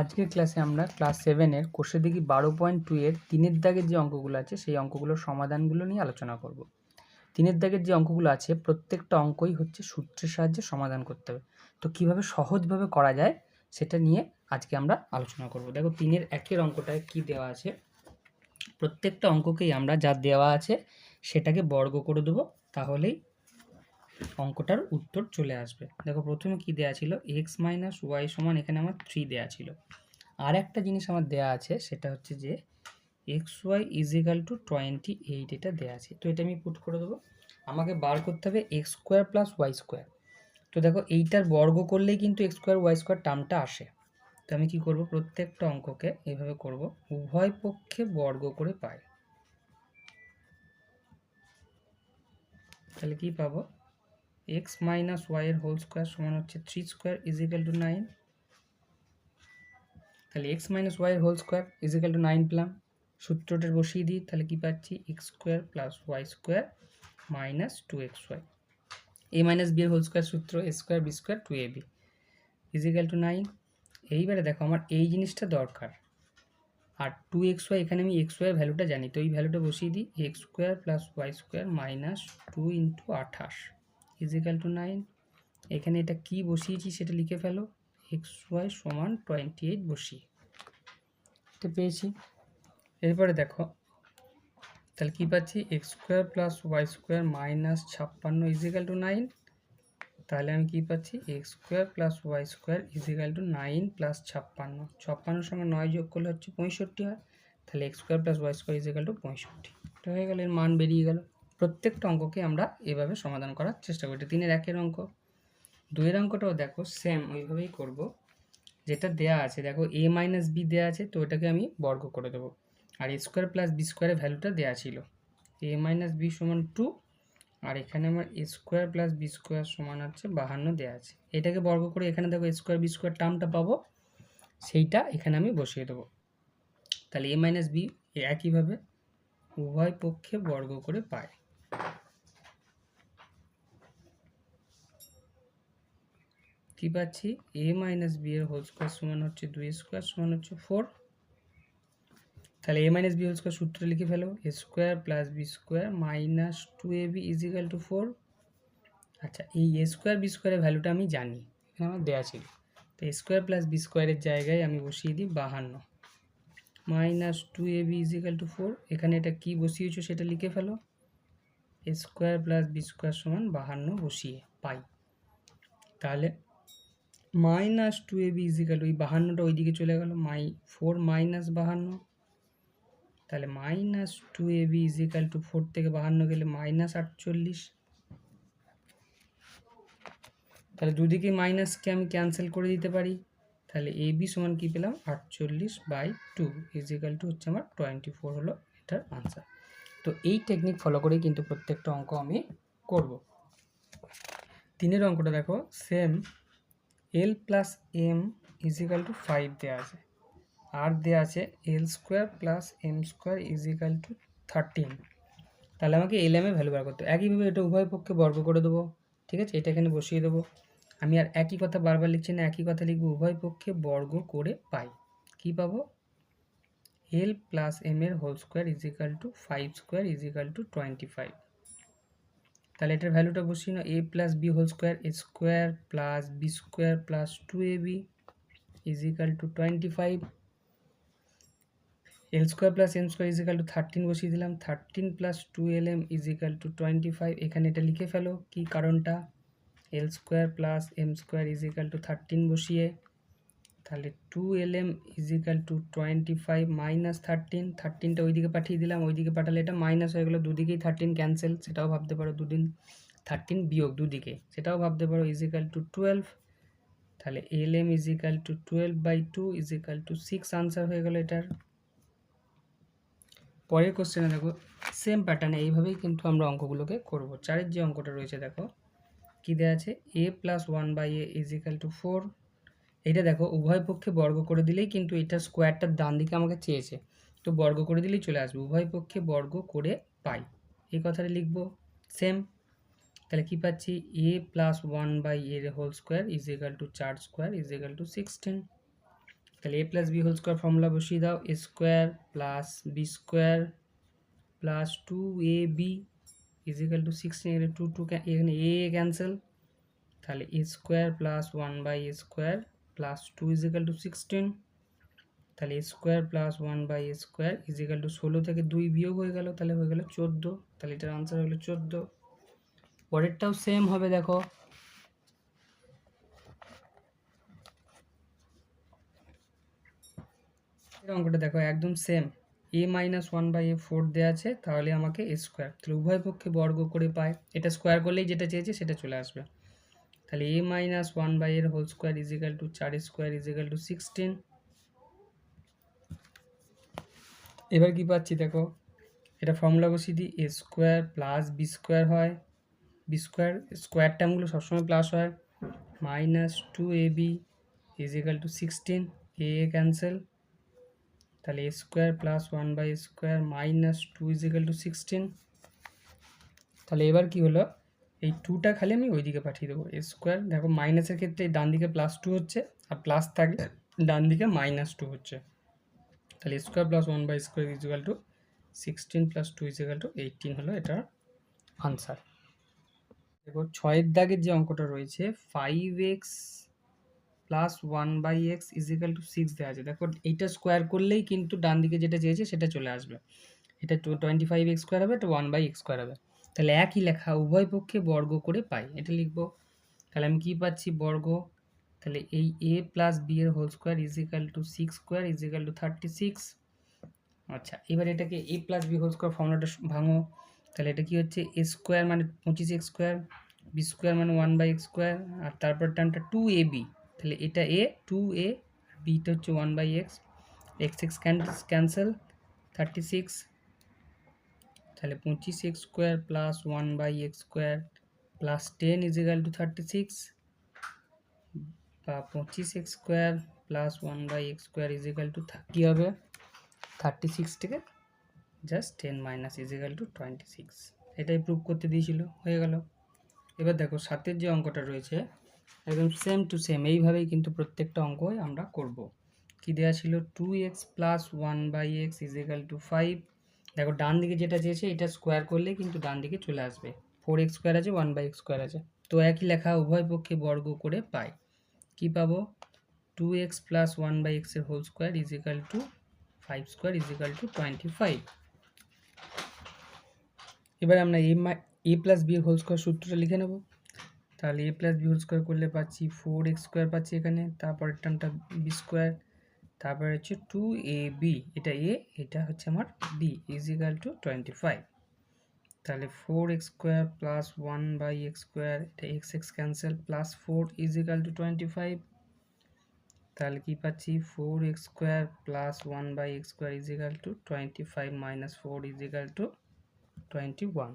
আজকের ক্লাসে আমরা ক্লাস সেভেনের কোষে দেখি বারো পয়েন্ট টু এর তিনের দাগের যে অঙ্কগুলো আছে, সেই অঙ্কগুলোর সমাধানগুলো নিয়ে আলোচনা করব। তিনের দাগের যে অঙ্কগুলো আছে, প্রত্যেকটা অঙ্কই হচ্ছে সূত্রের সাহায্যে সমাধান করতে হবে। তো কীভাবে সহজভাবে করা যায়, সেটা নিয়ে আজকে আমরা আলোচনা করব। দেখো, তিনের একের অঙ্কটায় কি দেওয়া আছে? প্রত্যেকটা অঙ্ককেই আমরা যা দেওয়া আছে, সেটাকে বর্গ করে দেবো। তাহলেই অঙ্কটার উত্তর চলে আসবে। দেখো প্রথমে কি দেয়া ছিল? এক্স মাইনাস ওয়াই সমান এখানে আমার থ্রি দেয়া ছিল। আর একটা জিনিস আমার দেয়া আছে, সেটা হচ্ছে যে X Y equal to twenty eight এটা দেওয়া আছে। তো এটা আমি পুট করে দেবো। আমাকে বার করতে হবে X square plus Y square তো দেখো এইটার বর্গ করলেই কিন্তু এক্স স্কোয়ার ওয়াই স্কোয়ার টার্মটা আসে। তো আমি কি করব? প্রত্যেকটা অঙ্ককে এইভাবে করব। উভয় পক্ষে বর্গ করে পাই। তাহলে কি পাবো? এক্স মাইনাস ওয়াই এর হোল স্কোয়ার সমান হচ্ছে three square equal to nine. তাহলে এক্স মাইনাস ওয়াই এর whole square equal to nine পেলাম। সূত্রটা বসিয়ে দিই, তাহলে কি পাচ্ছি? X square plus Y square minus two X Y. A minus B এর হোল স্কোয়ার সূত্র, A square B square two A B. Equal to nine. এইবারে দেখো, আমার এই জিনিসটা দরকার। আর টু এক্স ওয়াই, এখানে আমি এক্স ওয়াই ভ্যালুটা জানি, তো এই ভ্যালুটা বসিয়ে দিই, X square plus Y square minus two into আঠাশ। ইজিক্যাল টু নাইন এখানে এটা কি বসিয়েছি সেটা লিখে ফেলো। এক্স ওয়াই সমান টোয়েন্টি এইট বসিয়ে। এটা পেয়েছি। এরপরে দেখো, তাহলে কী পাচ্ছি? X square plus Y square minus ছাপ্পান্ন ইজিক্যাল টু নাইন তাহলে আমি কী পাচ্ছি? X square plus Y square equal to nine plus ছাপ্পান্ন। ছাপ্পান্নর সঙ্গে নয় যোগ করলে হচ্ছে পঁয়ষট্টি হয়। তাহলে X square plus Y square equal to পঁয়ষট্টি। এটা হয়ে গেল, এর মান বেরিয়ে গেল। প্রত্যেকটা অঙ্ককে আমরা এভাবে সমাধান করার চেষ্টা করি। তিনের একের অঙ্ক। দুইয়ের অঙ্কটাও দেখো সেম ওইভাবেই করব। যেটা দেয়া আছে, দেখো এ মাইনাস বি দেওয়া আছে, তো ওটাকে আমি বর্গ করে দেবো। আর এ স্কোয়ার প্লাস বি স্কোয়ারের ভ্যালুটা দেওয়া ছিল। এ মাইনাস বি সমান টু আর এখানে আমার a square plus b square সমান হচ্ছে বাহান্ন দেওয়া আছে। এটাকে বর্গ করে এখানে দেখো স্কোয়ার বি স্কোয়ার টার্মটা পাবো, সেইটা এখানে আমি বসিয়ে দেবো। তাহলে এ মাইনাস বি একইভাবে উভয় পক্ষে বর্গ করে পায়। কি পাচ্ছি? এ মাইনাস বি এর হোল স্কোয়ার সমান হচ্ছে দুই স্কোয়ার সমান হচ্ছে ফোর তাহলে a minus b whole square সূত্র লিখে ফেলো। A square plus b square minus two a b is equal to four আচ্ছা এই এ স্কোয়ার বি স্কোয়ারের ভ্যালুটা আমি জানি। এখানে আমার দেওয়া ছিল। তো এ স্কোয়ার প্লাস বি স্কোয়ারের জায়গায় আমি বসিয়ে দিই বাহান্ন। Minus two a b is equal to four এখানে এটা কী বসিয়েছো সেটা লিখে ফেলো। A square plus b square সমান বাহান্ন বসিয়ে পাই। তাহলে minus two a b is equal ওই বাহান্নটা ওইদিকে চলে গেল, মাই ফোর মাইনাস বাহান্ন। তাহলে minus two a b is equal to four থেকে বাহান্ন গেলে মাইনাস আটচল্লিশ। তাহলে দুদিকে মাইনাসকে আমি ক্যান্সেল করে দিতে পারি। তাহলে এ বি সমান কী পেলাম? আটচল্লিশ বাই টু ইজিক্যাল টু হচ্ছে আমার টোয়েন্টি ফোর হলো এটার আনসার। তো এই টেকনিক ফলো করেই কিন্তু প্রত্যেকটা অঙ্ক আমি করব। তিনের অঙ্কটা দেখো, same l plus m is equal to five দেওয়া আছে। আর দেওয়া আছে l square plus m square is equal to thirteen তাহলে আমাকে এল এম এ ভ্যালু বার করতে হবে। একইভাবে এটা উভয় পক্ষে বর্গ করে দেবো। ঠিক আছে? এটা এখানে বসিয়ে দেবো। আমি আর একই কথা বারবার লিখছি না, একই কথা লিখব। উভয় পক্ষে বর্গ করে পাই। কি পাবো? এল প্লাস এম এর whole square is equal to five square is equal to twenty five তাহলে এটার ভ্যালুটা বসিয়ে নাও a plus b whole square a square plus b square plus two a b is equal to twenty five l square plus m square is equal to thirteen বসিয়ে দিলাম thirteen plus two l m is equal to twenty five এখানে এটা লিখে ফেলো, কি কারণটা? L square plus m square is equal to thirteen বসিয়ে তাহলে two l m is equal to twenty five minus thirteen থার্টিনটা ওইদিকে পাঠিয়ে দিলাম, ওইদিকে পাঠালে এটা মাইনাস হয়ে গেলো, দুদিকেই থার্টিন ক্যান্সেল সেটাও ভাবতে পারো দুদিন থার্টিন বিয়োগ দুদিকে, সেটাও ভাবতে পারো ইজিক্যাল টু টুয়েলভ তাহলে l m is equal to twelve by two is equal to six answer হয়ে গেলো এটার। পরের কোশ্চেনে দেখো সেম প্যাটার্নে এইভাবেই কিন্তু আমরা অঙ্কগুলোকে করব, চারের যে অঙ্কটা রয়েছে দেখো, কী দেওয়া আছে? A plus one by a is equal to four এটা দেখো, উভয় পক্ষে বর্গ করে দিলেই কিন্তু এটা স্কোয়ারটার ডান দিকে আমাকে চেয়েছে। তো বর্গ করে দিলেই চলে আসবে, উভয় পক্ষে বর্গ করে পাই। এই কথাটা লিখব সেম তাহলে কী পাচ্ছি? এ প্লাস ওয়ান বাই এর whole square is equal to চার square is equal to sixteen তাহলে a plus b whole square formula বসিয়ে দাও a square plus b square plus two a b is equal to sixteen এখানে two two এখানে এ cancel তাহলে a square plus one by a square plus two is equal to sixteen তাহলে square plus one by square is equal to ষোলো থেকে দুই বিয়োগ হয়ে গেল, তাহলে হয়ে গেল চোদ্দ, তাহলে এটার আনসার হলো চোদ্দ। পরেরটাও সেম হবে, দেখো। এর অঙ্কটা দেখো, একদম same a minus one by a four দেওয়া আছে, তাহলে আমাকে স্কোয়ার তাহলে উভয় পক্ষে বর্গ করে পায়। এটা স্কোয়ার করলেই যেটা চেয়েছে সেটা চলে আসবে। তাহলে এ মাইনাস ওয়ান বাই এর whole square is equal to চার square is equal to sixteen এবার কি পাচ্ছি দেখো, এটা ফর্মুলা বসিয়ে দিই a square plus b square হয়। বি স্কোয়ার স্কোয়ার টার্মগুলো সবসময় প্লাস হয়। Minus two a b is equal to sixteen a a cancel তাহলে a square plus one by square minus two is equal to sixteen তাহলে এবার কি হলো এই টুটা খালি আমি ওইদিকে পাঠিয়ে দেবো। এ স্কোয়ার দেখো মাইনাসের ক্ষেত্রে ডান দিকে প্লাস টু হচ্ছে, আর প্লাস থাকলে ডান দিকে মাইনাস টু হচ্ছে। তাহলে square plus one by square is equal to sixteen plus two is equal to eighteen হলো এটার আনসার দেখো ছয়ের দাগের যে অঙ্কটা রয়েছে five x plus one by x is equal to six দেওয়া আছে। দেখো এইটা স্কোয়ার করলেই কিন্তু ডান দিকে যেটা চেয়েছে সেটা চলে আসবে। এটা টোয়েন্টি ফাইভ এক্স স্কোয়ার হবে, এটা ওয়ান বাই এক্স স্কোয়ার হবে। তাহলে একই লেখা উভয় পক্ষে বর্গ করে পাই, এটা লিখব। তাহলে আমি কী পাচ্ছি? বর্গ। তাহলে এই এ প্লাস বি এর whole square is equal to six square is equal to thirty six আচ্ছা এবার এটাকে a plus b whole square ফর্মুলাটা ভাঙো। তাহলে এটা কি হচ্ছে? এ স্কোয়ার মানে পঁচিশ এক্স স্কোয়ার বি স্কোয়ার মানে ওয়ান বাই এক্স স্কোয়ার আর তারপর টার্মটা টু এ বি তাহলে এটা এ টু এ বিটা হচ্ছে one by x x x cancel thirty six তাহলে পঁচিশ x square plus one by x square plus ten is is equal to thirty six বা পঁচিশ x square plus one by x square is is equal to thirty হবে? Thirty six থেকে just ten minus is is equal to twenty six. এটাই prove করতে দিয়েছিল, হয়ে গেল। এবার দেখো সাতের যে অঙ্কটা রয়েছে, একদম সেম টু সেম এইভাবেই কিন্তু প্রত্যেকটা অঙ্কই আমরা করব। কি দেওয়া ছিল? Two x plus one by x is is equal to five দেখো, ডান দিকে যেটা চেয়েছে, এটা স্কোয়ার করলে কিন্তু ডান দিকে চলে আসবে। ফোর এক্স স্কোয়ার আছে ওয়ান বাই এক্স স্কোয়ার আছে। তো একই লেখা উভয় পক্ষে বর্গ করে পাই। কি পাবো? Two x plus one by এক্সের whole square is equal to five square is equal to twenty five এবার আমরা a a plus b whole square সূত্রটা লিখে নেব। তাহলে a plus b whole square করলে পাচ্ছি ফোর এক্স স্কোয়ার পাচ্ছি এখানে, তারপরের টার্মটা বি স্কোয়ার তারপরে হচ্ছে টু এ বি এটা এ এটা হচ্ছে আমার b is equal to twenty five তাহলে four x square plus one by x square এটা x x cancel plus four is equal to twenty five তাহলে কী পাচ্ছি? Four x square plus one by x square is equal to twenty five minus four is equal to twenty one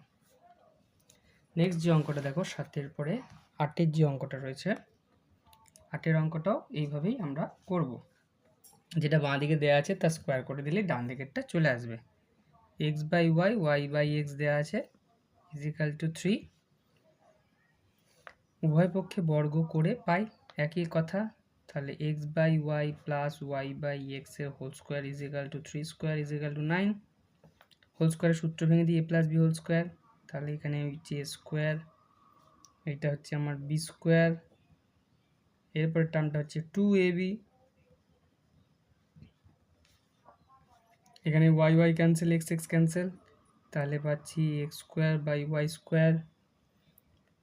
next যে অঙ্কটা দেখো, সাতের পরে আটের যে অঙ্কটা রয়েছে, আটের অঙ্কটাও এইভাবেই আমরা করব। যেটা বাঁ দিকে দেওয়া আছে, তা স্কোয়ার করে দিলে ডান দিকেরটা চলে আসবে। X by y y by x দেওয়া আছে ইজিক্যাল টু থ্রি উভয় পক্ষে বর্গ করে পাই, একই কথা। তাহলে x by y plus y by এক্সের whole square is equal to three square is equal to nine whole স্কোয়ারের সূত্র ভেঙে দিই a plus b whole square তাহলে এখানে হচ্ছে স্কোয়ার এটা হচ্ছে আমার বি স্কোয়ার এরপর টার্মটা হচ্ছে টু এ বি এখানে y y cancel x x cancel তাহলে পাচ্ছি x square by y square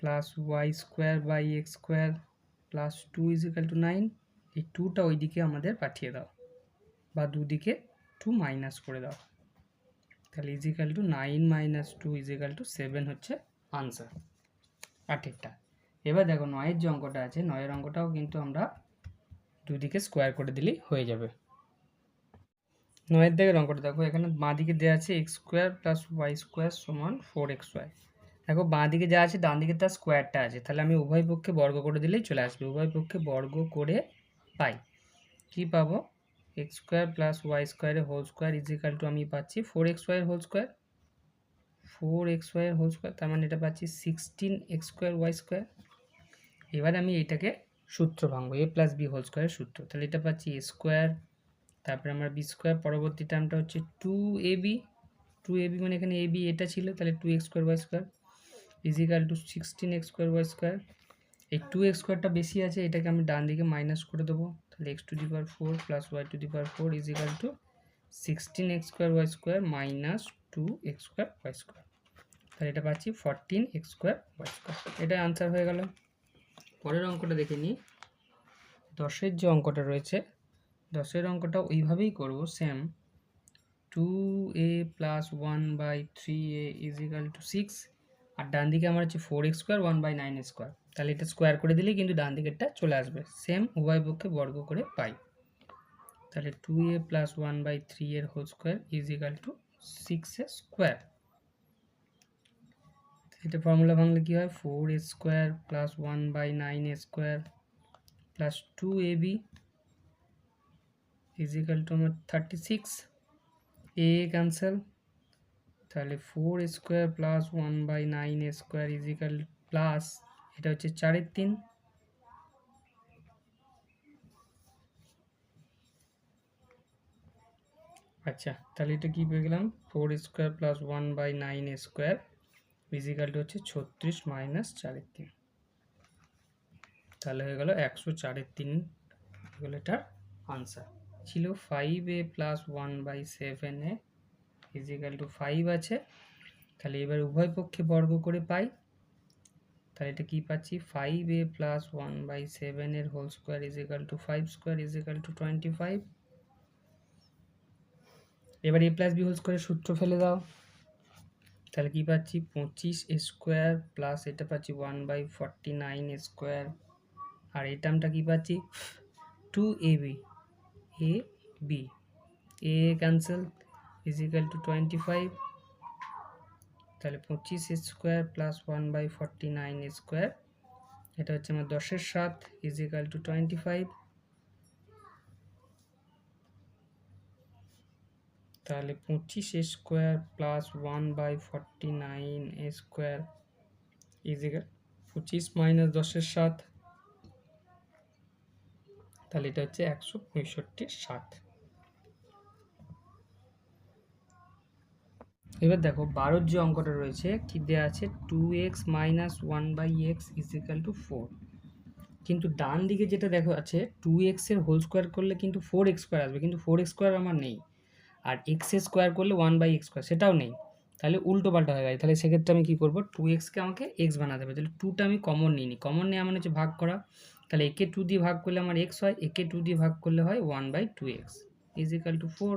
plus y square by x square plus two is equal to nine এই টুটা ওইদিকে আমাদের পাঠিয়ে দাও বা দুদিকে টু মাইনাস করে দাও। তাহলে is equal to nine minus two is equal to seven হচ্ছে আনসার আটেরটা। এবার দেখো নয়ের যে অঙ্কটা আছে, নয়ের অঙ্কটাও কিন্তু আমরা দুদিকে স্কোয়ার করে দিলেই হয়ে যাবে। নয়ের দিকের অঙ্কটা দেখো এখানে বাঁ দিকে দেওয়া আছে x square plus y square সমান ফোর এক্স ওয়াই দেখো বাঁ দিকে যা আছে ডান দিকে তার স্কোয়ারটা আছে। তাহলে আমি উভয় পক্ষে বর্গ করে দিলেই চলে আসবে। উভয় পক্ষে বর্গ করে পাই। কি পাবো? এক্স স্কোয়ার প্লাস ওয়াই স্কোয়ারের whole square is equal to আমি পাচ্ছি ফোর এক্স ওয়াইয়ের হোল স্কোয়ার ফোর এক্স ওয়াইয়ের হোল স্কোয়ার তার মানে এটা পাচ্ছি sixteen x square y square এবার আমি এটাকে সূত্র ভাঙবো এ প্লাস বি হোল স্কোয়ারের সূত্র। তাহলে এটা পাচ্ছি এ স্কোয়ার তারপরে আমরা বি স্কোয়ার পরবর্তী টার্মটা হচ্ছে two a b two a b মানে এখানে এ বি এটা ছিল, তাহলে two x square y square is equal to sixteen x square y square এই টু এক্স স্কোয়ারটা বেশি আছে, এটাকে আমি ডান দিকে মাইনাস করে দেবো, তাহলে x to the power four plus y to the power four is equal to sixteen x square y square minus two x square y square তাহলে এটা পাচ্ছি fourteen x square y square এটা answer হয়ে গেল। পরের অঙ্কটা দেখে নিই। দশের যে অঙ্কটা রয়েছে দশের অঙ্কটা ওইভাবেই করব same two a plus one by three a is equal to six আর ডান দিকে আমার হচ্ছে four x square one by nine square তাহলে এটা স্কোয়ার করে দিলেই কিন্তু ডান দিকেরটা চলে আসবে। সেম উভয় পক্ষে বর্গ করে পাই। তাহলে two a plus one by three এর whole square is equal to six a square এটা ফর্মুলা ভাঙলে কী হয়? Four a square plus one by nine a square plus two a b is equal to আমার thirty six এ cancel তাহলে four square plus one by nine square is equal plus এটা হচ্ছে চারের তিন। আচ্ছা তাহলে এটা কী পেয়ে গেলাম? Four square plus one by nine square is equal to হচ্ছে ছত্রিশ মাইনাস চারের তিন। তাহলে হয়ে গেল একশো চারের তিন। এগুলো এটার আনসার ছিল five a plus one by seven a is equal to five আছে। তাহলে এবার উভয় পক্ষে বর্গ করে পাই। তাহলে এটা কী পাচ্ছি? Five a plus one by সেভেনের whole square is equal to five square is equal to twenty five এবার এ প্লাস বি হোল স্কোয়ারের সূত্র ফেলে দাও। তাহলে কী পাচ্ছি? পঁচিশ স্কোয়ার প্লাস এটা পাচ্ছি one by forty nine square আর এই টার্মটা কী পাচ্ছি? Two a b a b a cancel is equal to twenty five তাহলে পঁচিশ square plus one by forty nine square এটা হচ্ছে আমার দশের সাত ইজিক্যাল টু টোয়েন্টি ফাইভ তাহলে পঁচিশ square plus one by forty nine square is equal পঁচিশ মাইনাস দশের সাত। তাহলে এটা হচ্ছে একশো পঁয়ষট্টি ষাট। এবার দেখো, বারোর যে অঙ্কটা রয়েছে, কি দেওয়া আছে? Two x minus one by x is equal to four কিন্তু ডান দিকে যেটা দেখো আছে টু এক্সের হোল স্কোয়ার করলে কিন্তু ফোর এক্স স্কোয়ার আসবে, কিন্তু ফোর এক্স স্কোয়ার আমার নেই। আর এক্স স্কোয়ার করলে ওয়ান বাই এক্স স্কোয়ার সেটাও নেই। তাহলে উল্টো পাল্টা হয়ে গেছে তাহলে সেক্ষেত্রে আমি কী করব? টু এক্সকে আমাকে এক্স বানাতে হবে। তাহলে টুটা আমি কমন নিই নি কমন নিয়ে আমার হচ্ছে ভাগ করা। তাহলে একে টু দিয়ে ভাগ করলে আমার এক্স হয়, একে টু দিয়ে ভাগ করলে হয় one by two x is equal to four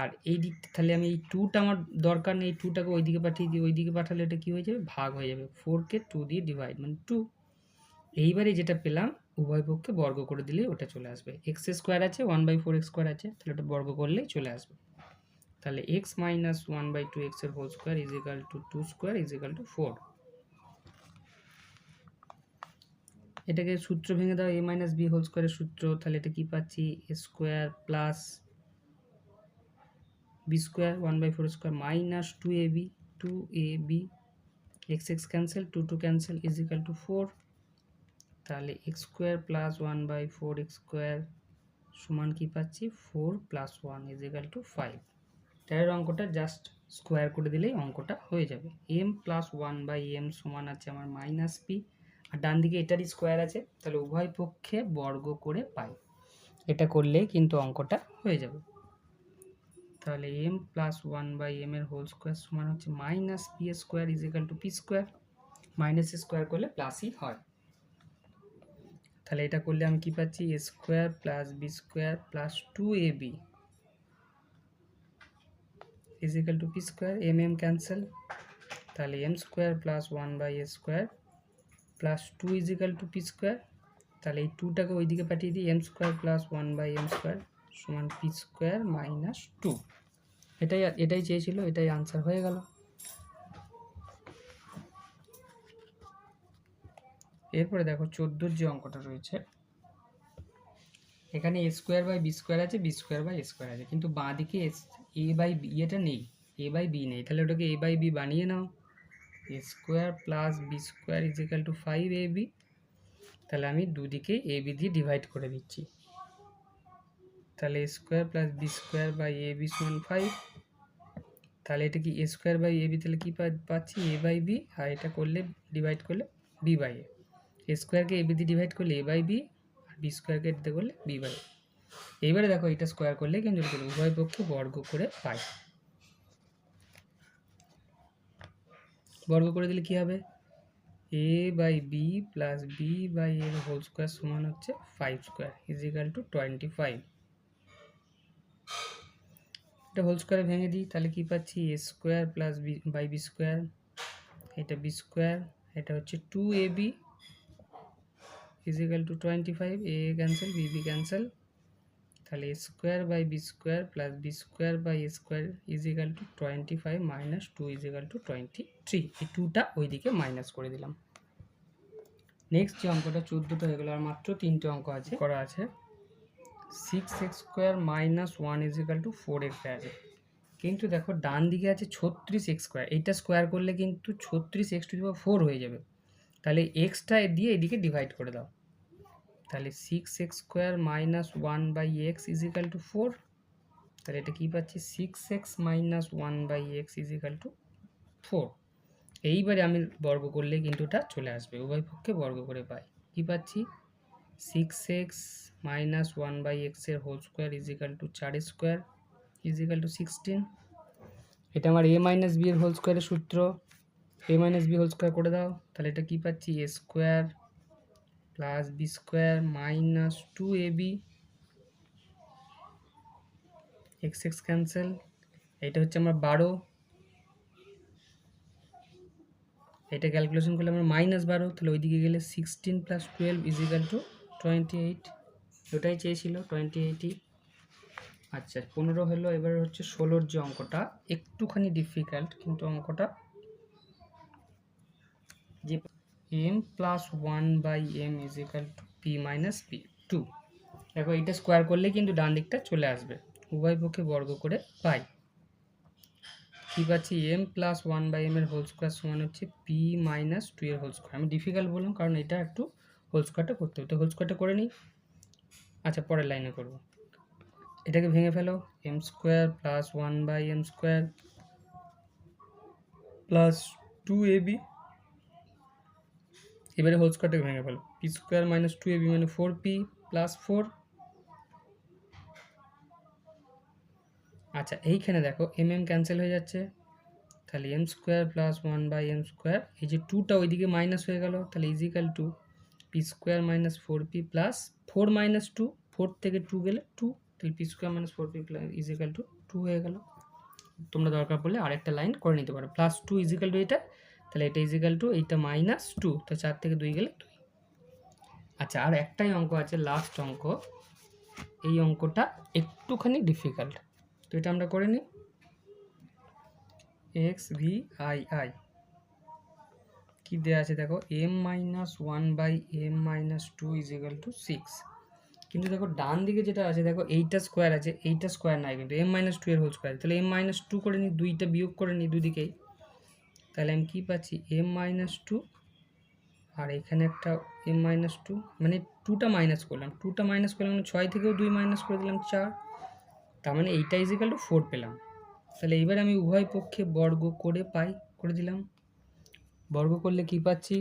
আর এই দিক, তাহলে আমি এই টুটা আমার দরকার নেই টুটাকে ওই দিকে পাঠিয়ে দিই ওই দিকে পাঠালে এটা কী হয়ে যাবে? ভাগ হয়ে যাবে। ফোরকে টু দিয়ে ডিভাইড মানে টু এইবারে যেটা পেলাম, উভয় পক্ষে বর্গ করে দিলে ওটা চলে আসবে। এক্স স্কোয়ার আছে one by four x square আছে, তাহলে ওটা বর্গ করলেই চলে আসবে। তাহলে x minus one by two এক্সের whole square is equal to two square is equal to four এটাকে সূত্র ভেঙে দাও এ মাইনাস বি হোল স্কোয়ারের সূত্র, তাহলে এটা কি পাচ্ছি? A square plus B square one by four square minus two A B two A B X X cancel two two cancel is equal to four তাহলে X square plus one by four X square সমান কি পাচ্ছি? Four plus one is equal to five তেরোর অঙ্কটা just square করে দিলেই অঙ্কটা হয়ে যাবে। M plus one by M সমান আছে আমার মাইনাস পি ডান দিকে এটারই স্কোয়ার আছে, তাহলে উভয় পক্ষে বর্গ করে পাই। এটা করলেই কিন্তু অঙ্কটা হয়ে যাবে। তাহলে M plus one by M এর হোল স্কোয়ার সমান হচ্ছে minus P square is equal to P square minus square করলে প্লাসই হয়। তাহলে এটা করলে আমি কি পাচ্ছি? A square plus B square plus two A B is equal to P square M M cancel তাহলে M square plus one by A square plus two is equal to P square তাহলে এই টুটাকে ওইদিকে পাঠিয়ে দিই M square plus one by M square সমান P square minus two এটাই এটাই চেয়েছিল, এটাই আনসার হয়ে গেল। এরপরে দেখো চোদ্দোর যে অঙ্কটা রয়েছে, এখানে A square by B square আছে বি স্কোয়ার বাই স্কোয়ার আছে, কিন্তু বাঁ দিকে এ বাই এটা নেই এ বাই বি নেই, তাহলে ওটাকে এ বাই বি বানিয়ে নাও। A square plus B square is equal to five A B, তাহলে আমি দুদিকে এ বি দিয়ে ডিভাইড করে দিচ্ছি। তাহলে A square plus B square by A B সমান ফাইভ, তাহলে এটা কি A square by A B, তাহলে কী পাচ্ছি? এ বাই বি, আর এটা করলে, ডিভাইড করলে বি বাই এ। এ স্কোয়ারকে এ বি দিয়ে ডিভাইড করলে এ বাই বি, আর বি স্কোয়ারকে এটাতে করলে বি বাই এইবারে দেখো এটা স্কোয়ার করলে কিন্তু উভয় পক্ষে বর্গ করে পাই। বর্গ করে দিলে কি হবে? A by B plus B by এর হোল স্কোয়ার সমান হচ্ছে five square is equal to twenty five এটা হোল স্কোয়ারে ভেঙে দিই, তাহলে কি পাচ্ছি? A square plus B by B square এটা বি স্কোয়ার এটা হচ্ছে two A B is equal to twenty five A cancel B B cancel তাহলে A square by B square plus B square by A square is equal to twenty five minus two is equal to twenty three এই টুটা ওইদিকে minus করে দিলাম। Next যে অঙ্কটা চোদ্দোটা হয়ে গেলো, আর মাত্র তিনটে অঙ্ক আছে, করা আছে। Six X square minus one is equal to four X আছে। কিন্তু দেখো, ডান দিকে আছে ছত্রিশ এক্স স্কোয়ার এইটা স্কোয়ার করলে কিন্তু ছত্রিশ এক্স টু ফোর হয়ে যাবে। তাহলে এক্সটা দিয়ে এদিকে ডিভাইড করে দাও। তাহলে six X square minus one by X is equal to four তাহলে এটা কী পাচ্ছি? Six X minus one by X is equal to four এইবারে আমি বর্গ করলে কিন্তু এটা চলে আসবে, উভয় পক্ষে বর্গ করে পাই। কী পাচ্ছি? Six X minus one by এক্সের whole square is equal to চার square is equal to sixteen এটা আমার এ মাইনাস বি এর হোল স্কোয়ারের সূত্র। A minus B whole square করে দাও। তাহলে এটা কী পাচ্ছি? A square plus B square minus two A B X X cancel এটা হচ্ছে আমার বারো। এটা ক্যালকুলেশন করলে আমার মাইনাস বারো, তাহলে ওইদিকে গেলে sixteen plus twelve is equal to twenty eight ওটাই চেয়েছিল টোয়েন্টি এইটই আচ্ছা পনেরো হলো, এবার হচ্ছে ষোলোর যে অঙ্কটা, একটুখানি ডিফিকাল্ট কিন্তু অঙ্কটা যে M plus one by M is equal to P minus P two দেখো এইটা স্কোয়ার করলে কিন্তু ডান দিকটা চলে আসবে। উভয় পক্ষে বর্গ করে পাই। কী পাচ্ছি? M plus one by M এর হোল স্কোয়ার সমান হচ্ছে পি মাইনাস টু এর হোল স্কোয়ার আমি ডিফিকাল্ট বললাম, কারণ এটা একটু হোল স্কোয়ারটা করতে হবে। তো হোল স্কোয়ারটা করে নিই। আচ্ছা পরের লাইনে করব। এটাকে ভেঙে ফেলো। M square plus one by M square plus two A B এবারে হোল স্কোয়ারটাকে ভেঙে ফেলো। P square minus two A B মানে ফোর পি প্লাস ফোর আচ্ছা এইখানে দেখো এম এম ক্যান্সেল হয়ে যাচ্ছে। তাহলে M square plus one by M square এই যে টুটা ওইদিকে মাইনাস হয়ে গেল, তাহলে is equal to P square minus four P plus four minus two four থেকে টু গেলে টু তাহলে P square minus four P plus is equal to two হয়ে গেল। তোমরা দরকার পড়লে আরেকটা লাইন করে নিতে পারো। প্লাস টু ইজিক্যাল টু এটা তাহলে এটা ইজিক্যাল টু এইটা মাইনাস টু তো চার থেকে দুই গেলে দুই। আচ্ছা আর একটাই অঙ্ক আছে লাস্ট অঙ্ক। এই অঙ্কটা একটুখানি ডিফিকাল্ট তো এটা আমরা করে নিই। এক্স ভি আই আই কী দেওয়া আছে দেখো? M minus one by M minus two is equal to six কিন্তু দেখো, ডান দিকে যেটা আছে, দেখো, এইটা স্কোয়ার আছে, এইটা স্কোয়ার নাই কিন্তু। এম মাইনাস টু এর হোল স্কোয়ার তাহলে এম মাইনাস টু করে নিই, দুইটা বিয়োগ করে নিই দুদিকেই। তাহলে আমি কী পাচ্ছি? এম মাইনাস টু আর এখানে একটা এম মাইনাস টু মানে টুটা মাইনাস করলাম। টুটা মাইনাস করলাম মানে ছয় থেকেও দুই মাইনাস করে দিলাম চার, তার মানে এইটা ইজিক্যাল টু ফোর পেলাম। তাহলে এইবার আমি উভয় পক্ষে বর্গ করে পাই, করে দিলাম। বর্গ করলে কি পাচ্ছি?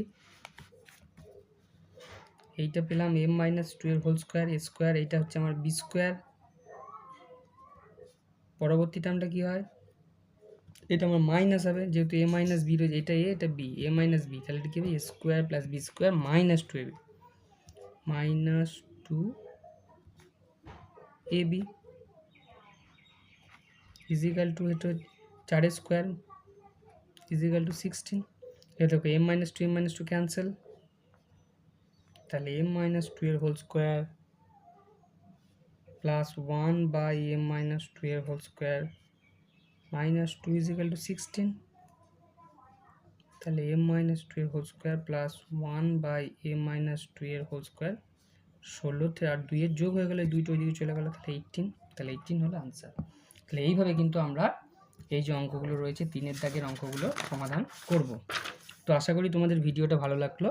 এইটা পেলাম এম মাইনাস টু এর হোল স্কোয়ার স্কোয়ার এইটা হচ্ছে আমার বি স্কোয়ার পরবর্তী টার্মটা কী হয়? এটা আমার মাইনাস হবে, যেহেতু এ মাইনাস বি রয়েছে, এটা এ এটা বি এ মাইনাস বি তাহলে এটা কী হবে? A square plus B square minus two A B minus two A B is equal to এটা চার square is equal to sixteen এটা দেখো M minus two M minus two cancel তাহলে M minus two এর whole square plus one by M minus two এর whole square minus two is equal to sixteen তাহলে M minus two এর whole square plus one by M minus two এর whole square ষোলোতে আর দুইয়ের যোগ হয়ে গেলে দুইটা ওইদিকে চলে গেলো, তাহলে এইটিন তাহলে এইটিন হলো আনসার তাহলে এইভাবে কিন্তু আমরা এই যে অঙ্কগুলো রয়েছে, তিনের দাগের অঙ্কগুলো সমাধান করব। তো আশা করি তোমাদের ভিডিওটা ভালো লাগল।